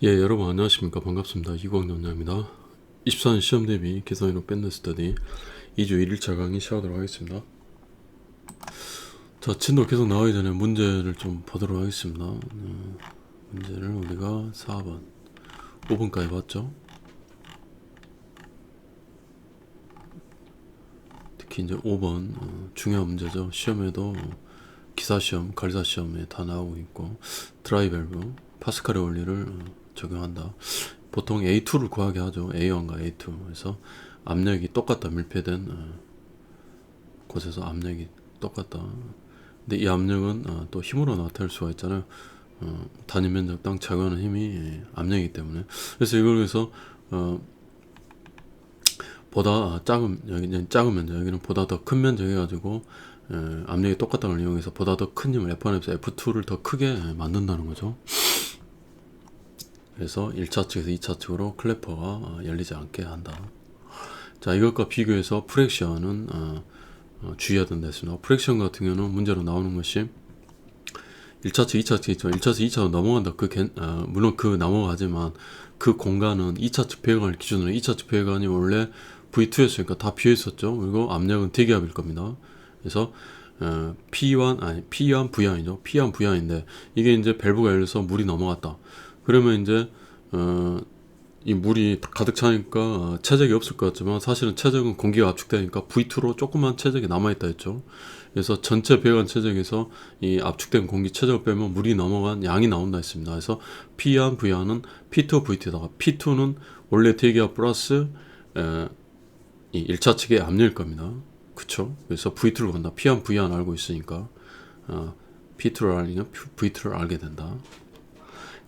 예, 여러분 안녕하십니까. 반갑습니다. 이광남입니다. 24년 시험 대비 계산이론 밴드 스터디 2주 1일차 강의 시작하도록 하겠습니다. 자, 진도 계속 나가기 전에 문제를 좀 보도록 하겠습니다. 음, 문제를 우리가 4번, 5번까지 봤죠. 특히 이제 5번 어, 중요한 문제죠. 시험에도 기사 시험, 관리사 시험에 다 나오고 있고 드라이밸브, 파스칼의 원리를 어, 적용한다. 보통 A2를 구하게 하죠. A1과 A2. 그래서 압력이 똑같다. 밀폐된 어, 곳에서 압력이 똑같다. 근데 이 압력은 어, 또 힘으로 나타낼 수가 있잖아요. 어, 단위 면적 땅 작용하는 힘이 예, 압력이기 때문에. 그래서 이걸 위해서 어, 보다 작은 여기는 작은 면적 여기는 보다 더 큰 면적 해 가지고 에, 압력이 똑같다는 걸 이용해서 보다 더 큰 힘을 F1에서 F2를 더 크게 만든다는 거죠. 그래서 1차 측에서 2차 측으로 클래퍼가 어, 열리지 않게 한다. 자, 이것과 비교해서 프렉션은 어, 어, 주의해야 된다 했습니다. 프렉션 같은 경우는 문제로 나오는 것이 1차 측, 2차 측 있지만 1차 측, 2차로 넘어간다. 그 개, 어, 물론 그 넘어가지만 그 공간은 2차 측 배관을 기준으로 2차 측 배관이 원래 V2였으니까 다 비어 있었죠. 그리고 압력은 대기압일 겁니다. 그래서 어, P1 아니 P1 V안이죠. P1 V안인데 이게 이제 밸브가 열려서 물이 넘어갔다. 그러면 이제 어, 이 물이 가득 차니까 어, 체적이 없을 것 같지만 사실은 체적은 공기가 압축되니까 V2로 조그만 체적이 남아있다 했죠. 그래서 전체 배관 체적에서 이 압축된 공기 체적을 빼면 물이 넘어간 양이 나온다 했습니다. 그래서 P1, V안은 P2, VT다가 P2는 원래 대기압 플러스 에, 이 1차 측의 압력일 겁니다. 그쵸? 그래서 V2를 간다. P1, V안 알고 있으니까 어, P2를 알면 V2를 알게 된다.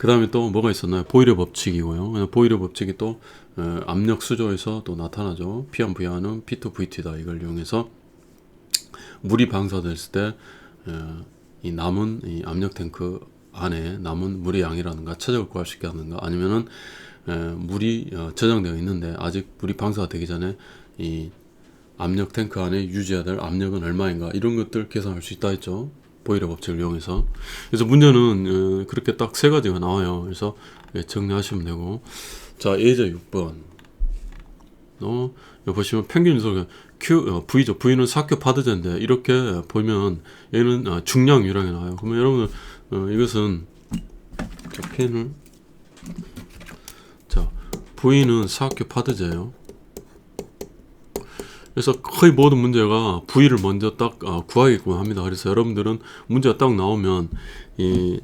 그 다음에 또 뭐가 있었나요? 보이러 법칙이고요. 보이러 법칙이 또 어, 압력 수조에서 또 나타나죠. P1, V안은 P2, VT다. 이걸 이용해서 물이 방사됐을 때 어, 이 남은 이 압력 탱크 안에 남은 물의 양이라든가 최적을 구할 수 있게 하는가 아니면은 에, 물이 어, 저장되어 있는데 아직 물이 방사가 되기 전에 이 압력 탱크 안에 유지해야 될 압력은 얼마인가 이런 것들 계산할 수 있다 했죠. 보이러 법칙을 이용해서. 그래서 문제는 어, 그렇게 딱 세 가지가 나와요. 그래서 예, 정리하시면 되고. 자, 예제 6번. 어, 보시면 평균 유속 Q, 어, V죠. V는 사교 파드제인데 이렇게 보면 얘는 어, 중량 유량이 나와요. 그러면 여러분들 어, 이것은 자, 펜을 자, V는 사교 파드제예요. 그래서 거의 모든 문제가 V를 먼저 딱 어, 구하게끔 합니다. 그래서 여러분들은 문제가 딱 나오면 이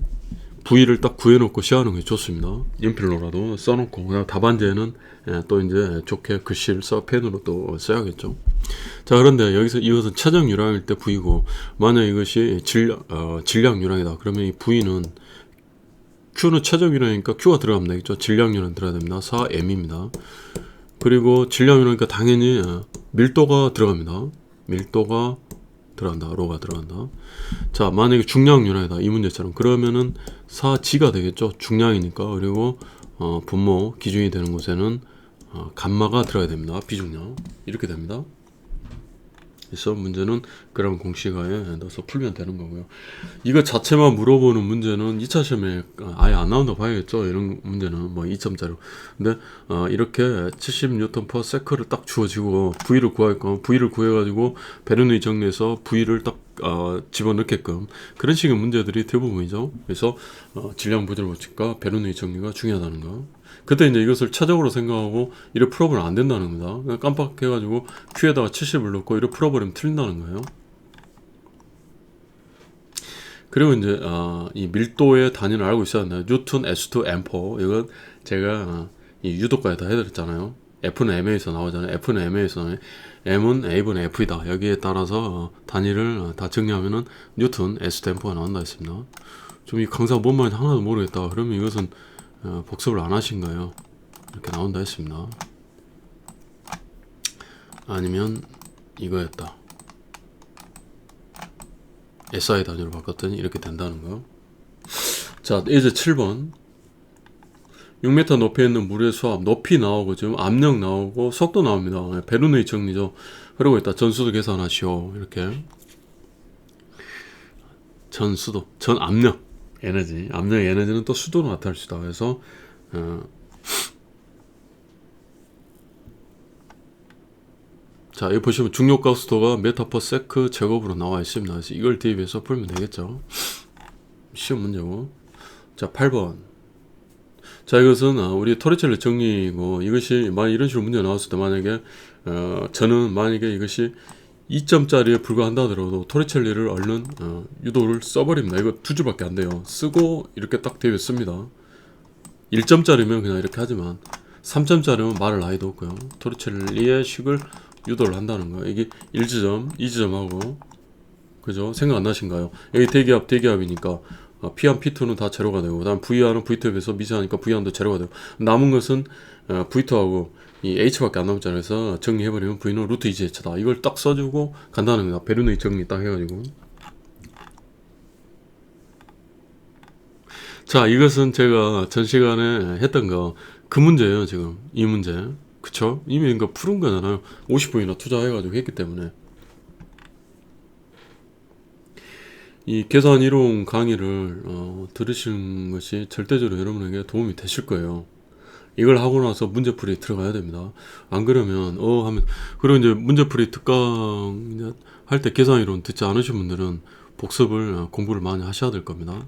V를 딱 구해놓고 시하는 게 좋습니다. 연필로라도 써놓고 그다음 답안지에는 예, 또 이제 좋게 글씨를 써 펜으로 또 써야겠죠. 자 그런데 여기서 이것은 최적 유량일 때 V고 만약 이것이 질, 어, 질량 유량이다. 그러면 이 V는 Q는 최적 유량이니까 Q가 들어가면 되겠죠. 질량 유량 들어가야 됩니다. 4M입니다. 그리고 질량 유량이니까 당연히 어, 밀도가 들어갑니다. 밀도가 들어간다. 로가 들어간다. 자, 만약에 중량 유량이다. 이 문제처럼. 그러면은 4G가 되겠죠. 중량이니까. 그리고 어, 분모 기준이 되는 곳에는 어, 감마가 들어가야 됩니다. 비중량. 이렇게 됩니다. 그래서 문제는 그런 공식하에 넣어서 풀면 되는 거고요. 이거 자체만 물어보는 문제는 2차 시험에 아예 안 나온다고 봐야겠죠. 이런 문제는 뭐 2점짜리. 근데 어, 이렇게 70뉴턴 퍼 세크를 딱 주어지고 V를 구할 거 V를 구해가지고 베르누이 정리해서 V를 딱 어, 집어넣게끔 그런 식의 문제들이 대부분이죠. 그래서 어, 질량 부절 법칙과 베르누이 정리가 중요하다는 거. 그때 이제 이것을 차적으로 생각하고 이래 풀어보면 안 된다는. 그냥 깜빡해가지고 Q에다가 70을 넣고 이래 풀어버리면 틀린다는 거예요. 그리고 이제 어, 이 밀도의 단위를 알고 있어야 한다. 뉴턴, S2, M4 이건 제가 어, 이 유도까지 다 해드렸잖아요. F는 MA에서 나오잖아요. F는 MA에서 나와요. M은 A분의 F이다. 여기에 따라서 어, 단위를 어, 다 정리하면은 뉴턴, S2, M4가 나온다 했습니다. 좀 이 강사 뭔 말인지 하나도 모르겠다. 그러면 이것은 어, 복습을 안 하신 거예요. 이렇게 나온다 했습니다. 아니면 이거였다. SI 단위로 바꿨더니 이렇게 된다는 거. 자, 이제 7번. 6m 높이에 있는 물의 수압, 높이 나오고 지금 압력 나오고 속도 나옵니다. 베르누이 정리죠. 그러고 있다. 전수도 계산하시오. 이렇게. 전수도, 전 압력, 에너지. 압력 에너지는 또 수도로 나타날 수 있다. 그래서 어, 자, 여기 보시면 중력 가수도가 메타 퍼 세크 제곱으로 나와 있습니다. 이걸 대입해서 풀면 되겠죠. 쉬운 문제고. 자, 8번. 자, 이것은 어, 우리 토리첼리 정리이고 이것이 만약 이런 식으로 문제 나왔을 때 만약에 어, 저는 만약에 이것이 2점짜리에 불과한다 하더라도 토리첼리를 얼른 어, 유도를 써버립니다. 이거 두 줄밖에 안 돼요. 쓰고 이렇게 딱 대입해 씁니다. 1점짜리면 그냥 이렇게 하지만 3점짜리면 말을 아이도 없고요. 토리첼리의 식을 유도를 한다는 거. 이게 1지점, 2지점하고 그죠? 생각 안 나신가요? 여기 대기압, 대기압이니까 어, P1, P2는 다 제로가 되고 그다음 V1은 V2에 비해서 미세하니까 V1도 제로가 되고 남은 것은 어, V2하고 이 H밖에 안 남잖아요. 그래서 정리해버리면 V는 루트 2H다. 이걸 딱 써주고 간다는 겁니다. 베르누이 정리 딱 해가지고 자 이것은 제가 전 시간에 했던 거 그 문제예요 지금 이 문제 그쵸? 이미 이거 푸른 거잖아요 50분이나 투자해가지고 했기 때문에 이 계산 이론 강의를 어, 들으시는 것이 절대적으로 여러분에게 도움이 되실 거예요 이걸 하고 나서 문제풀이 들어가야 됩니다 안 그러면 어 하면 그리고 이제 문제풀이 특강 할 때 계산 이론 듣지 않으신 분들은 복습을 어, 공부를 많이 하셔야 될 겁니다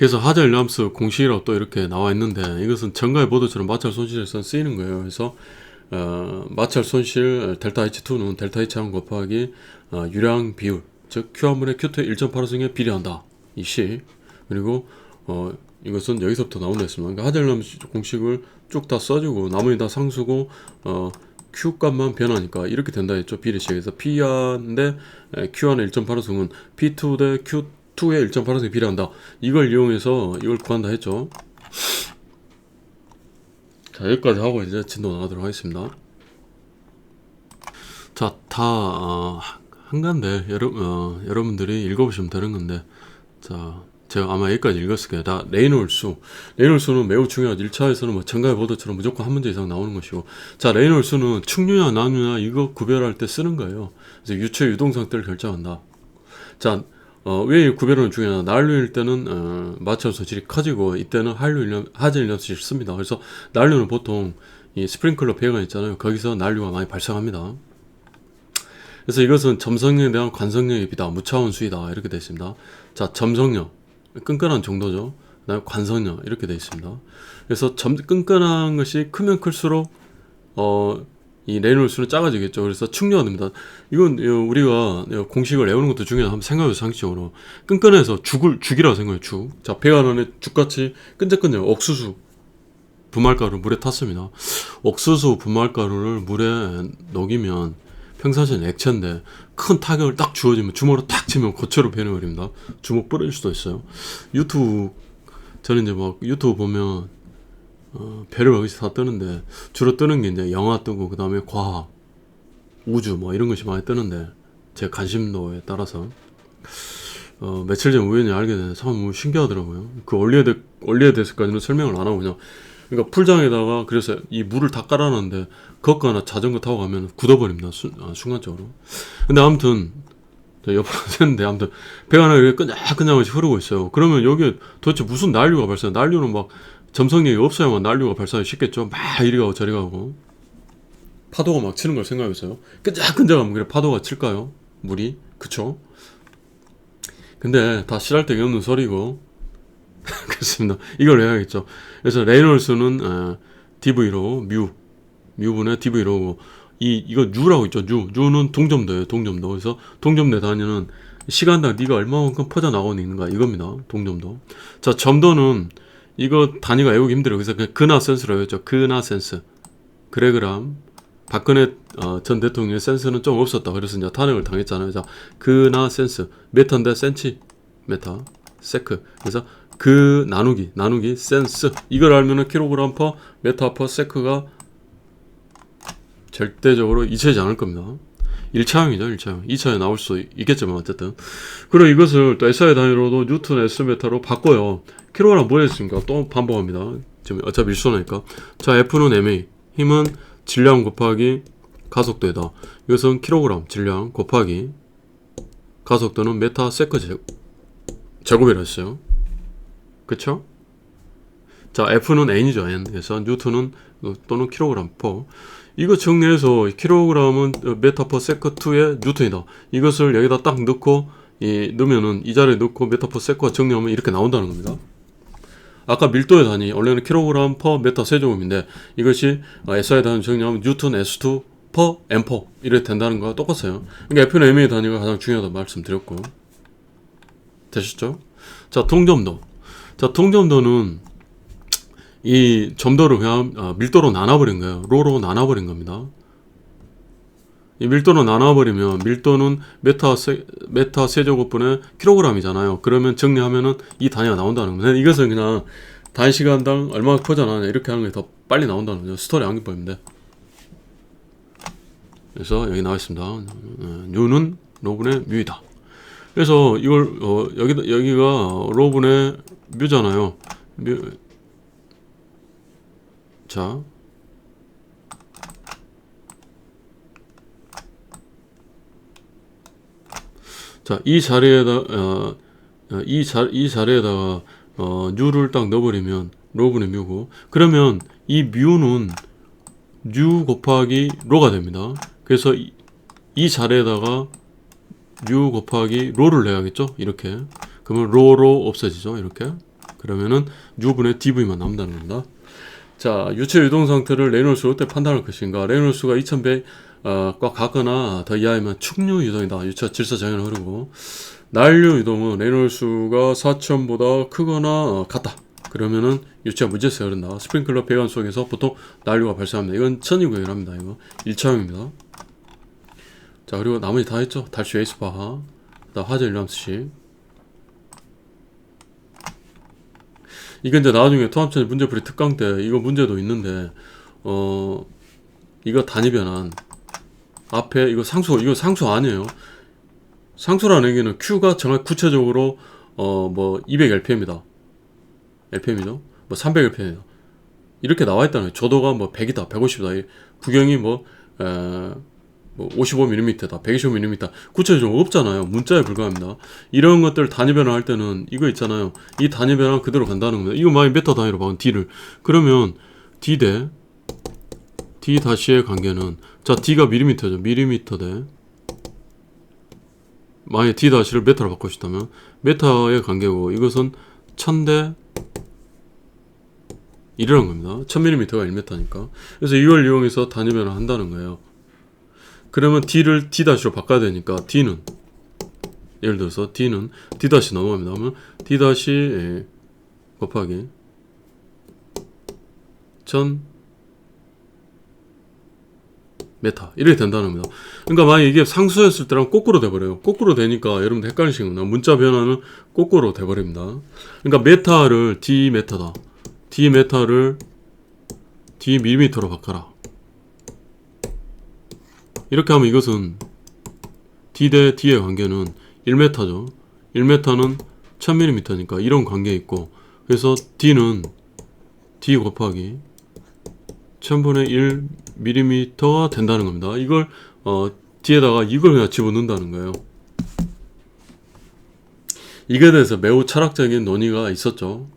그래서 하젤 람스 공식이라고 또 이렇게 나와 있는데 이것은 정가의 보도처럼 마찰 손실에서 쓰이는 거예요. 그래서 어, 마찰 손실 델타 H2는 델타 H1 곱하기 어, 유량 비율 즉 Q한분의 Q2의 1.8승에 비례한다. 이 식. 그리고 어, 이것은 여기서부터 나온다 했습니다. 그러니까 하젤 람스 공식을 쭉 다 써주고 나머지 다 상수고 어, Q 값만 변하니까 이렇게 된다 했죠. 비례식에서 P1 대 Q1의 1.8승은 P2 대 Q 2의 1.8에 비례 한다. 이걸 이용해서 이걸 구한다 했죠. 자, 여기까지 하고 이제 진도 나가도록 하겠습니다. 자, 다 어, 한간데 여러, 어, 여러분들이 읽어보시면 되는 건데 자, 제가 아마 여기까지 읽었을 거예요. 다 레이놀수. 레이놀수는 매우 중요하죠. 1차에서는 뭐 정가의 보도처럼 무조건 한 문제 이상 나오는 것이고. 자, 레이놀수는 충류냐 나누냐 이거 구별할 때 쓰는 거예요. 그래서 유체 유동 상태를 결정한다. 자, 어, 왜 구별은 중요하냐. 난류일 때는 어, 마찰 소질이 커지고 이때는 한류 하질 연수를 씁니다. 그래서 난류는 보통 이 스프링클러 배관 있잖아요. 거기서 난류가 많이 발생합니다. 그래서 이것은 점성력에 대한 관성력의 비다. 무차원 수이다. 이렇게 되어 있습니다. 자, 점성력. 끈끈한 정도죠. 그다음에 관성력. 이렇게 되어 있습니다. 그래서 점, 끈끈한 것이 크면 클수록 어, 이 레놀수는 작아지겠죠. 그래서 충류가 됩니다. 이건 우리가 공식을 외우는 것도 중요해. 한번 생각해요, 상식적으로. 끈끈해서 죽을, 죽이라고 생각해요, 죽. 자, 배관 안에 죽같이 끈적끈적 옥수수. 분말가루 물에 탔습니다. 옥수수 분말가루를 물에 녹이면 평상시엔 액체인데 큰 타격을 딱 주어지면 주먹으로 탁 치면 고체로 변해버립니다. 주먹 부러질 수도 있어요. 유튜브 저는 이제 막 유튜브 보면 어, 별을 여기서 다 뜨는데 주로 뜨는 게 이제 영화 뜨고 그 다음에 과학, 우주 뭐 이런 것이 많이 뜨는데 제 관심도에 따라서 어, 며칠 전 우연히 알게 되는 참 신기하더라고요. 그 원리에, 대, 원리에 대해서까지는 설명을 안 하고 그냥 그러니까 풀장에다가 그래서 이 물을 다 깔아놨는데 걷거나 자전거 타고 가면 굳어버립니다. 수, 아, 순간적으로. 근데 아무튼 옆으로 샜는데 아무튼 배가 하나 이렇게 끈적끈적하게 흐르고 있어요. 그러면 여기에 도대체 무슨 난류가 발생? 난류는 막 점성력이 없어야만 난류가 발생이 쉽겠죠. 막 이리 가고 저리 가고 파도가 막 치는 걸 생각해보세요. 끈적끈적하면 그래 파도가 칠까요? 물이 그쵸? 근데 다 실할데기 없는 소리고 그렇습니다. 이걸 해야겠죠. 그래서 레이놀스는 어, DV로 뮤 뮤분의 DV로고 이 이거 뉴라고 있죠. 뉴 뉴는 동점도예요. 동점도. 그래서 동점대 단위는 시간당 네가 얼마만큼 퍼져 나가고 있는가 이겁니다. 동점도. 자 점도는 이거 단위가 외우기 힘들어요. 그래서 그냥 근화 센스로 외웠죠. 근화 센스. 그래그람. 박근혜 어, 전 대통령의 센스는 좀 없었다. 그래서 이제 탄핵을 당했잖아요. 자, 근화 센스. 메타인데 센치. 메타. 세크. 그래서 그 나누기, 나누기, 센스. 이걸 알면은 킬로그램 퍼, 메타 퍼 세크가 절대적으로 잊혀지지 않을 겁니다. 1차형이죠, 1차형. 2차형에 나올 수 있겠지만, 어쨌든. 그리고 이것을 또 SI 단위로도 뉴턴 S메타로 바꿔요. 킬로그램 뭐 했습니까? 또 반복합니다. 지금 어차피 일수니까. 자, F는 MA. 힘은 질량 곱하기 가속도이다. 이것은 킬로그램 질량 곱하기 가속도는 메타 세크 제곱이라 했어요. 그쵸? 자 F는 N이죠 N. 그래서 뉴턴은 어, 또는 킬로그램 퍼 이거 정리해서 킬로그램은 메타 퍼 세커 2의 뉴턴이다. 이것을 여기다 딱 넣고 이 넣으면은 이 자리에 넣고 메타 퍼 세커 정리하면 이렇게 나온다는 겁니다. 아까 밀도의 단위 원래는 킬로그램 퍼 메타 세제곱인데 이것이 어, SI 단위 정리하면 뉴턴 S2 퍼 M4 이렇게 된다는 거와 똑같아요. 그러니까 F는 M의 단위가 가장 중요하다고 말씀드렸고. 되셨죠? 자 통점도 자 통점도는 이 점도를 그냥 어, 밀도로 나눠버린 거예요. 로로 나눠버린 겁니다. 이 밀도로 나눠버리면 밀도는 메타 세, 메타 세제곱분의 킬로그램이잖아요. 그러면 정리하면은 이 단위가 나온다는 거예요. 이것은 그냥 단시간당 얼마나 커져나냐 이렇게 하는 게 더 빨리 나온다는 거죠. 스토리 암기법인데. 그래서 여기 나와 있습니다. 어, 뉴는 로분의 뮤이다. 그래서 이걸 어, 여기 여기가 로분의 뮤잖아요. 뮤, 자. 자, 이 자리에다 어, 어, 이, 자, 이 자리에다가 어, 뉴를 딱 넣어버리면 로분의 뮤고 그러면 이 뮤는 뉴 곱하기 로가 됩니다. 그래서 이, 이 자리에다가 뉴 곱하기 로를 내야겠죠? 이렇게 그러면 로로 없어지죠? 이렇게 그러면은 뉴분의 dv만 남는다는 겁니다. 자, 유체 유동 상태를 레놀수로 어떻게 판단할 것인가? 레놀수가 2100과 어, 같거나 더 이하이면 축류 유동이다. 유체 질서 정연을 흐르고 난류 유동은 레놀수가 4000보다 크거나 어, 같다. 그러면은 유체가 무제스가 흐른다. 스프링클러 배관 속에서 보통 난류가 발생합니다. 이건 천이구역이랍니다. 이거 1차형입니다. 자, 그리고 나머지 다 했죠? 달수 에이스파하, 그다음 화재 일람수식. 이게 이제 나중에 통합천의 문제풀이 특강 때 이거 문제도 있는데 어 이거 단위 변환 앞에 이거 상수 이거 상수 아니에요. 상수라는 얘기는 Q가 정말 구체적으로 어 뭐 200lpm이다. lpm이죠. 뭐 300lpm이다. 이렇게 나와 있다는 거예요. 저도가 뭐 100이다, 150이다. 구경이 뭐, 에, 뭐 55mm다, 125mm 구체적으로 없잖아요. 문자에 불과합니다. 이런 것들 단위 변화할 때는 이거 있잖아요. 이 단위 변화 그대로 간다는 겁니다. 이거 만약 메타 단위로 봐면 D를 그러면 D 대 D 다시의 관계는 자 D가 밀리미터죠. 밀리미터 대 만약 D 다시를 메타로 바꾸고 싶다면 메타의 관계고 이것은 1000대 1이라는 겁니다. 1000mm가 1m니까. 그래서 이걸 이용해서 단위 변화 한다는 거예요. 그러면 d를 d 다시로 바꿔야 되니까 d는 예를 들어서 d는 d 넘어갑니다. 그러면 d 예, 곱하기 1000 메타 이렇게 된다는 겁니다. 그러니까 만약 이게 상수였을 때랑 거꾸로 돼버려요. 거꾸로 되니까 여러분들 헷갈리시는구나. 문자 변화는 거꾸로 돼버립니다. 그러니까 메타를 d 메타다. d 메타를 d 밀리미터로 바꿔라. 이렇게 하면 이것은 D 대 D의 관계는 1m죠. 1m는 1000mm니까 이런 관계 있고 그래서 D는 D 곱하기 1000분의 1mm가 된다는 겁니다. 이걸 어, D에다가 이걸 그냥 집어넣는다는 거예요. 이게 대해서 매우 철학적인 논의가 있었죠.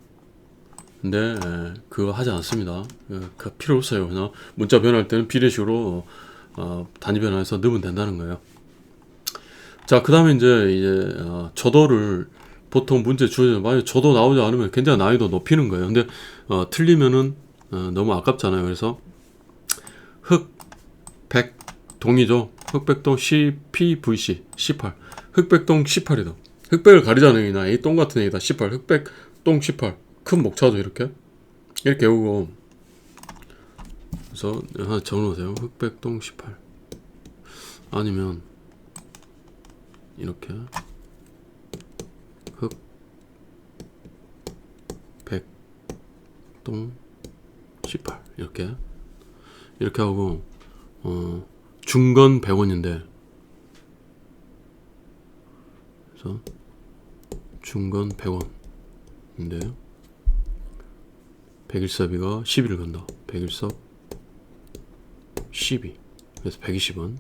근데 에, 그거 하지 않습니다. 에, 그 필요 없어요. 그냥 문자 변할 때는 비례식으로 어, 단위 변화해서 넣으면 된다는 거예요. 자, 그 다음에 이제, 이제, 어, 저도를 보통 문제 주어져, 만약 저도 나오지 않으면 굉장히 난이도 높이는 거예요. 근데, 어, 틀리면은, 어, 너무 아깝잖아요. 그래서, 흑, 백, 동이죠. 흑백동 CPVC 18. 흑백동 18이다. 흑백을 가리자는 얘기나 이 똥 같은 얘기다. 18. 흑백, 똥 18. 큰 목차죠, 이렇게. 이렇게 외우고, 그래서 하나 적어놓으세요. 흑백동 18 아니면 이렇게. 흑백동 18 이렇게. 이렇게 하고 어 중건 100원인데. 그래서 중건 100원인데 백일섭이가 10일 간다. 백일섭 12 그래서 120원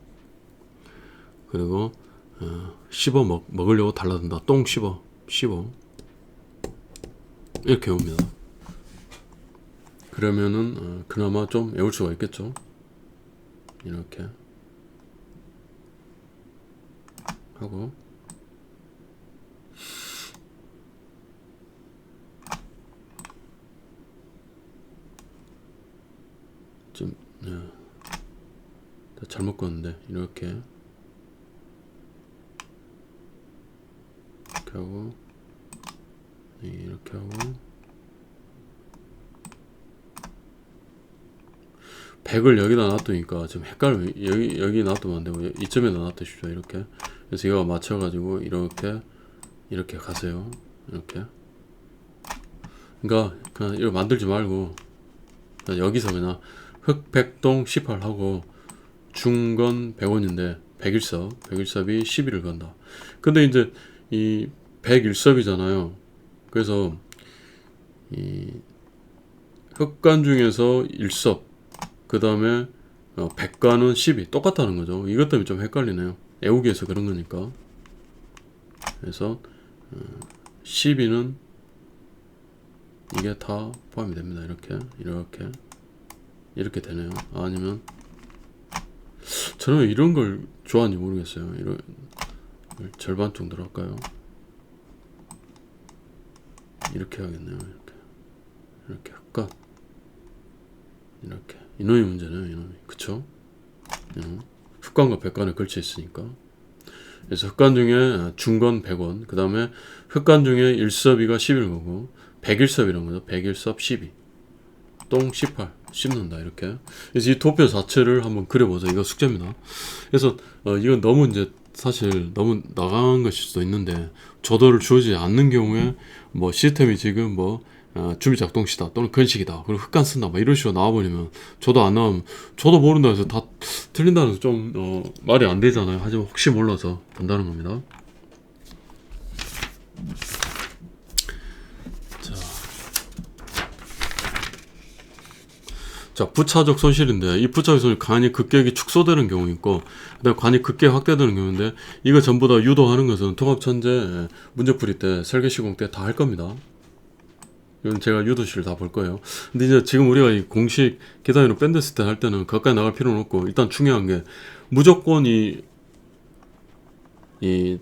그리고 어, 씹어 먹, 먹으려고 달라든다. 똥 씹어. 씹어. 이렇게 옵니다. 그러면은 어, 그나마 좀 외울 수가 있겠죠. 이렇게. 하고. 좀 네. 다 잘못 껐는데 이렇게. 이렇게 하고 네, 이렇게 하고. 100을 여기다 놔두니까 지금 헷갈려. 여기 여기 놔두면 안 되고 이점에다 놔두십시오 이렇게. 그래서 이거 맞춰가지고 이렇게 이렇게 가세요. 이렇게. 그러니까 그냥 이거 만들지 말고 그냥 여기서 그냥 흑백동 18 하고 중건 100원인데 101섭 101섭이 11을 건다 근데 이제 이 101섭이잖아요 그래서 이 흑간 중에서 1섭 그 다음에 어, 백과는 10이 똑같다는 거죠. 이것 때문에 좀 헷갈리네요. 애우기에서 그런 거니까. 그래서 어, 12는 이게 다 포함이 됩니다. 이렇게 이렇게 이렇게 되네요. 아니면 저는 왜 이런 걸 좋아하는지 모르겠어요. 이런 절반 정도로 할까요? 이렇게 하겠네요. 이렇게 이렇게 할까? 이렇게 이놈의 문제는 이놈이 그쵸? 음, 흑관과 백관에 걸쳐 있으니까 그래서 흑관 중에 중건 100원 그 다음에 흑관 중에 1섭이가 11거고 101섭이라는 거죠 101섭 12 똥 18 씹는다 이렇게. 그래서 이 도표 자체를 한번 그려보자. 이거 숙제입니다. 그래서 어, 이건 너무 이제 사실 너무 나간 것일 수도 있는데 조도를 주어지지 않는 경우에 뭐 시스템이 지금 뭐 어, 준비 작동 시다 또는 건식이다 그리고 흑간 쓴다 막 이런 식으로 나와버리면 저도 안 나오면 저도 모른다 해서 다 틀린다는 좀 어, 말이 안 되잖아요. 하지만 혹시 몰라서 본다는 겁니다 자, 자 부차적 손실인데 이 부차적 손실 간이 급격히 축소되는 경우 있고 그다음 간이 급격히 확대되는 경우인데 이거 전부 다 유도하는 것은 통합천재 문제풀이 때 설계 시공 때 다 할 겁니다 이건 제가 유도실을 다볼 거예요. 근데 이제 지금 우리가 이 공식 계단으로 밴드 스텝 할 때는 가까이 나갈 필요는 없고 일단 중요한 게 무조건 이, 이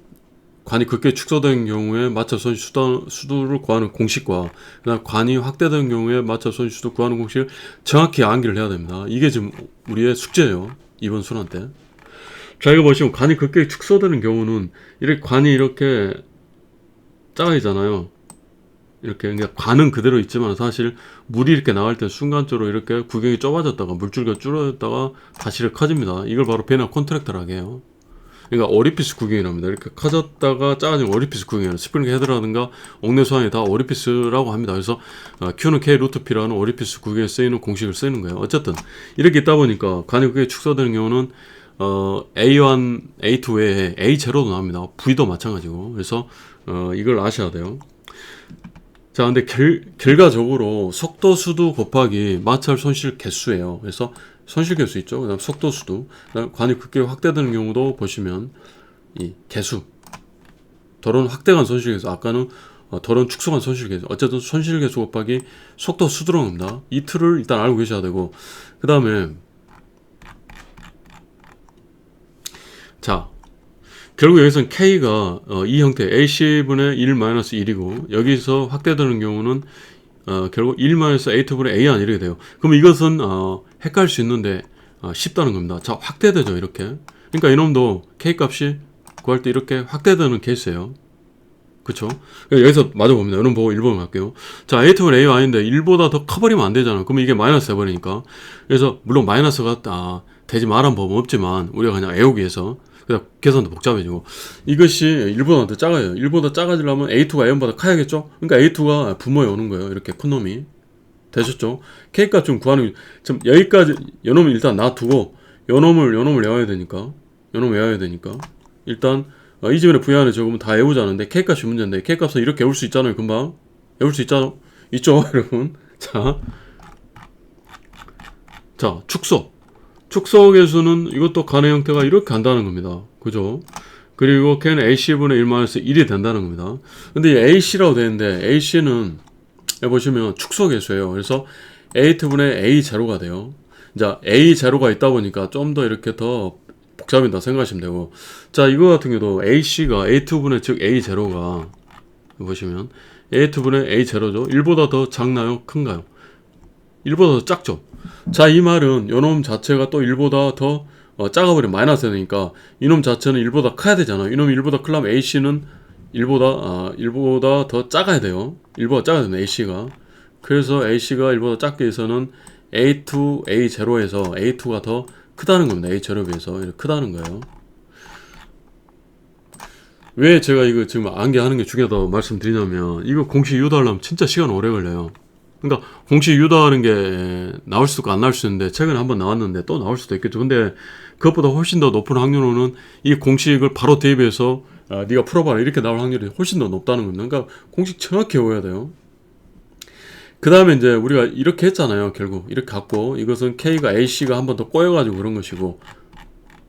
관이 급격히 축소된 경우에 손실 수도, 수도를 구하는 공식과 그다음 관이 확대된 경우에 손실 수도 구하는 공식을 정확히 암기를 해야 됩니다. 이게 지금 우리의 숙제예요. 이번 순환 때. 자 이거 보시면 관이 급격히 축소되는 경우는 이렇게 관이 이렇게 작아지잖아요. 이렇게 그냥 관은 그대로 있지만 사실 물이 이렇게 나갈 때 순간적으로 이렇게 구경이 좁아졌다가 물줄기가 줄어졌다가 다시 커집니다. 이걸 바로 배너 컨트랙터라고 해요. 그러니까 오리피스 구경이 납니다. 이렇게 커졌다가 작아진 오리피스 구경이 스프링 헤드라든가 옥내 소환이 다 오리피스라고 합니다. 그래서 어, Q는 K 루트 P라는 오리피스 구경에 쓰이는 공식을 쓰는 거예요. 어쨌든 이렇게 있다 보니까 관이 그게 축소되는 경우는 어, A1, A2 외에 A0도 나옵니다. V도 마찬가지고. 그래서 어, 이걸 아셔야 돼요. 자, 근데 결, 결과적으로 속도 수도 곱하기 마찰 손실 개수예요. 그래서 손실 개수 있죠. 그다음 속도 수도, 그다음 관이 급격히 확대되는 경우도 보시면 이 개수, 덜은 확대간 손실 개수, 아까는 어, 덜은 축소간 손실 개수. 어쨌든 손실 개수 곱하기 속도 수 들어갑니다. 이 틀을 일단 알고 계셔야 되고, 그 다음에 자, 결국 여기서는 K가 어, 이 형태 AC분의 1-1이고 여기서 확대되는 경우는 어, 결국 1-A2분의 A1 이렇게 돼요. 그럼 이것은 어, 헷갈릴 수 있는데 어, 쉽다는 겁니다. 자 확대되죠 이렇게. 그러니까 이놈도 K 값이 구할 때 이렇게 확대되는 케이스예요. 그러니까 여기서 맞아 봅니다. 여러분 보고 1번 갈게요. 자, A2는 A1인데 1보다 더 커버리면 안 되잖아. 그러면 이게 마이너스 해버리니까. 그래서, 물론 마이너스가, 아, 되지 말한 법은 없지만, 우리가 그냥 애우기 위해서. 그냥 계산도 복잡해지고. 이것이 1보다 더 작아요. 1보다 작아지려면 A2가 A1보다 커야겠죠? 그러니까 A2가 분모에 오는 거예요. 이렇게 큰 놈이. 되셨죠? K값 좀 구하는, 좀 여기까지, 요 놈을 일단 놔두고, 요 놈을, 요 놈을 외워야 되니까. 요 놈을 외워야 되니까. 일단, 어, 이 V 안에 적으면 다 외우자는데 K값이 문제인데 K값은 이렇게 외울 수 있잖아요 금방 외울 수 있잖아 있죠 여러분 자, 자 축소 축소 개수는 이것도 간의 형태가 이렇게 간다는 겁니다 그죠 그리고 K는 AC분의 1 1이 된다는 겁니다 근데 이 AC라고 되는데 AC는 보시면 축소 계수예요. 그래서 a2분의 a0가 돼요. 자, a0가 있다 보니까 좀 더 이렇게 더 복잡이다 생각하시면 되고 자, 이거 같은 경우도 ac가 a2분의 즉 a0가 보시면 a2분의 a0죠. 1보다 더 작나요? 큰가요? 1보다 더 작죠. 자, 이 말은 요놈 자체가 또 1보다 더 어, 작아버리면 마이너스 되니까 이놈 자체는 1보다 커야 되잖아요. 이놈이 1보다 크려면 AC는 1보다 아, 1보다 더 작아야 돼요. 1보다 작아야 되는 AC가. 그래서 AC가 1보다 작게 해서는 A2, A0에서 A2가 더 크다는 겁니다. A0에 비해서 크다는 거예요. 왜 제가 이거 지금 암기하는 게 중요하다고 말씀드리냐면 이거 공식 유도하려면 진짜 시간 오래 걸려요. 그러니까 공식 유도하는 게 나올 있고 안 나올 수도 있는데 최근에 한번 나왔는데 또 나올 수도 있겠죠. 근데 그것보다 훨씬 더 높은 확률로는 이 공식을 바로 대입해서 아, 네가 풀어봐라 이렇게 나올 확률이 훨씬 더 높다는 겁니다. 그러니까 공식 정확히 외워야 돼요. 그 다음에 이제 우리가 이렇게 했잖아요. 결국 이렇게 갖고 이것은 K가 AC가 한 번 더 꼬여가지고 그런 것이고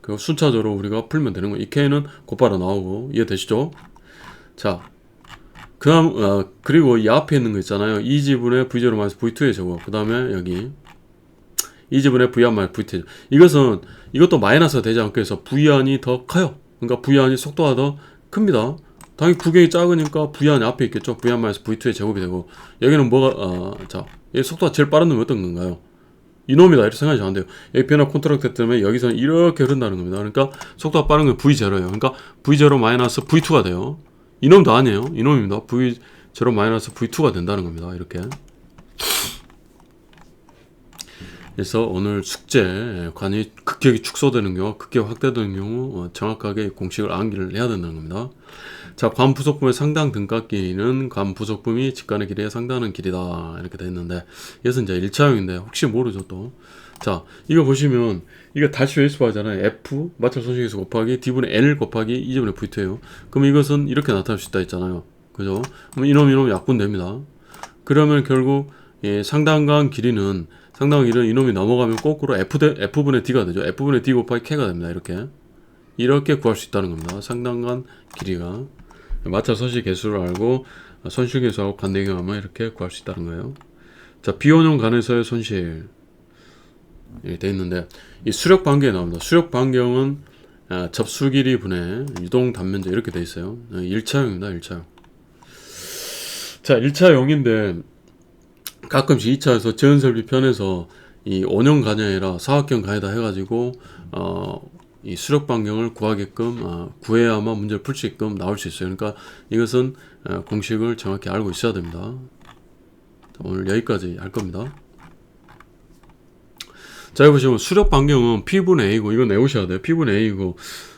그 순차적으로 우리가 풀면 되는 거예요. 이 K는 곧바로 나오고 이해되시죠? 자, 그 다음 어, 그리고 이 앞에 있는 거 있잖아요. 2지분의 V0 마이너스 V2의 제곱 그 다음에 여기 2지분의 V1 마이너스 V2 이것은 이것도 마이너스가 되지 않고 해서 V1이 더 커요. 그러니까 V1이 속도가 더 큽니다. 당연히 구경이 작으니까 V1이 앞에 있겠죠. V1 마이너스 V2의 제곱이 되고 여기는 뭐가 어, 자, 이 속도가 제일 빠른 놈이 어떤 건가요? 이놈이다 이렇게 돼요. 이 변화 콘트랙트 때문에 여기서는 이렇게 흐른다는 겁니다. 그러니까 속도가 빠른 건 V0예요. 그러니까 V0 마이너스 V2가 돼요. 이놈도 아니에요. 이놈입니다. V0 마이너스 V2가 된다는 겁니다. 이렇게. 그래서 오늘 숙제 관이 극격이 축소되는 경우, 극격 확대되는 경우 어, 정확하게 공식을 암기를 해야 된다는 겁니다. 자, 관 부속품의 상당 등값끼리는 관 부속품이 직관의 길이에 상당하는 길이다 이렇게 돼 있는데 이것은 이제 1차형인데 혹시 모르죠 또. 자, 이거 보시면 이거 다시 웨이스바잖아요. F 마찰 손실계수 곱하기 D분의 L 곱하기 2분의 V2예요. 그럼 이것은 이렇게 나타날 수 있다 했잖아요. 그죠? 그럼 이놈 이놈 약분됩니다. 그러면 결국 예, 상당간 길이는 상당한 길이는 이놈이 넘어가면 거꾸로 F 대, F분의 D가 되죠. F분의 D 곱하기 K가 됩니다. 이렇게. 이렇게 구할 수 있다는 겁니다. 상당간 길이가. 마찰 손실 개수를 알고 손실 개수하고 관대경하면 이렇게 구할 수 있다는 거예요. 자, 비원형 간에서의 손실. 이렇게 돼 있는데 이 수력 반경에 나옵니다. 수력 반경은 아, 접수 길이 분의 유동 단면적 이렇게 돼 있어요. 1차형입니다. 1차형. 자, 1차형인데 가끔씩 2차에서 재현설비 편에서 이 원형 간이 아니라 사각형 간이다 해가지고 어, 이 수력 반경을 구하게끔 어, 구해야만 문제를 풀 수 있게끔 나올 수 있어요. 그러니까 이것은 어, 공식을 정확히 알고 있어야 됩니다. 오늘 여기까지 할 겁니다. 자, 여기 보시면 수력 반경은 P분의 A고, 이거 내오셔야 돼요. P분의 A고.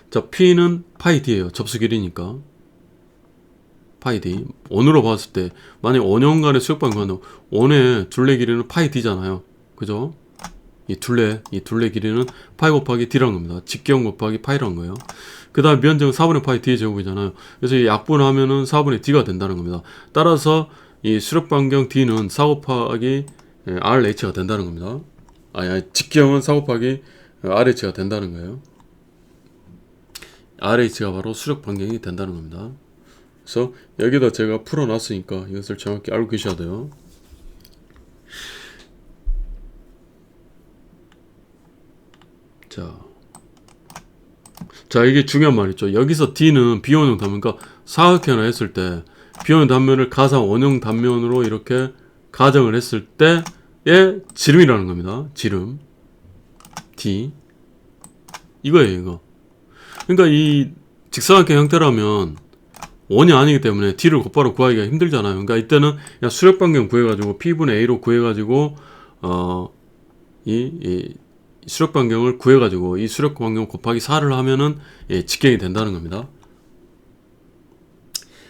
자, P는 파이 D예요. 접수 길이니까. 파이 D. 원으로 봤을 때, 만약 원형간의 수력 반경은 원의 둘레 길이는 파이 D잖아요. 그죠? 이 둘레, 이 둘레 길이는 파이 곱하기 D라는 겁니다. 직경 곱하기 파이라는 거예요. 그 다음 면적은 4분의 파이 D의 제곱이잖아요. 그래서 이 약분하면은 4분의 D가 된다는 겁니다. 따라서 이 수력 반경 D는 4 곱하기 RH가 된다는 겁니다. 아니, 아니 직경은 4 곱하기 RH가 된다는 거예요. RH가 바로 수력 반경이 된다는 겁니다. 그래서 여기다 제가 풀어놨으니까 이것을 정확히 알고 계셔야 돼요. 자, 자 이게 중요한 말이죠. 여기서 D는 비원형 단면, 그러니까 사각형을 했을 때 비원형 단면을 가상 원형 단면으로 이렇게 가정을 했을 때 의 지름이라는 겁니다. 지름 D 이거예요, 이거. 그러니까 이 직사각형 형태라면 원이 아니기 때문에 D를 곧바로 구하기가 힘들잖아요. 그러니까 이때는 그냥 수력 반경 구해가지고 P분의 A로 구해가지고 어 이 이 수력 반경을 구해가지고 이 수력 반경 곱하기 4를 하면은 예, 직경이 된다는 겁니다.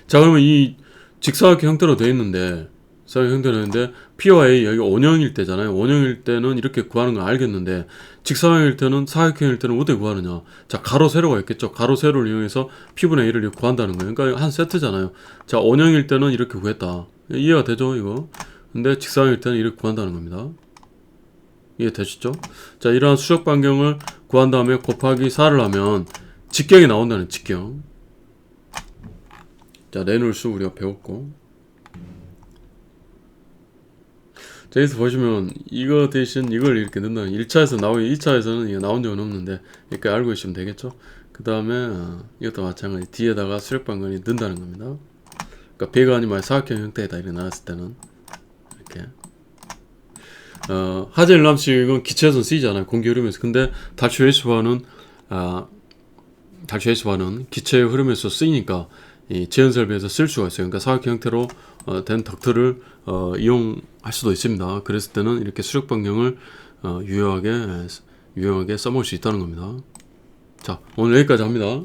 자 그러면 이 직사각형 형태로 되어 있는데 직 사각형 형태로 되는데 P와 A 여기 원형일 때잖아요. 원형일 때는 이렇게 구하는 거 알겠는데 직사각형일 때는 사각형일 때는 어떻게 구하느냐? 자 가로 세로가 있겠죠. 가로 세로를 이용해서 P분의 A를 구한다는 거예요. 그러니까 한 세트잖아요. 자 원형일 때는 이렇게 구했다. 이해가 되죠 이거? 근데 직사각형일 때는 이렇게 구한다는 겁니다. 이해 되시죠? 자, 이러한 수적 반경을 구한 다음에 곱하기 4를 하면 직경이 나온다는 직경. 자, 레놀수 우리가 배웠고. 자, 여기서 보시면 이거 대신 이걸 이렇게 넣는다. 1차에서 나오고 2차에서는 이거 나온 적은 없는데 이렇게 알고 계시면 되겠죠. 그 다음에 어, 이것도 마찬가지 뒤에다가 수력 방건이 넣는다는 겁니다. 그러니까 배가 아니면 사각형 형태에다 이렇게 나왔을 때는 이렇게 어, 하재 일람식은 기체에서 쓰이잖아요. 공기 흐름에서. 근데 달초 웨이스바는 아, 달초 웨이스바는 기체의 흐름에서 쓰이니까 이 제한 설비에서 쓸 수가 있어요. 그러니까 사각형 형태로 어, 된 덕트를 어, 이용할 수도 있습니다. 그랬을 때는 이렇게 수력 방향을 어, 유용하게 유용하게 써먹을 수 있다는 겁니다. 자, 오늘 여기까지 합니다.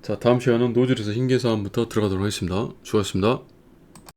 자, 다음 시간은 노즐에서 힘계사항부터 들어가도록 하겠습니다. 수고하셨습니다.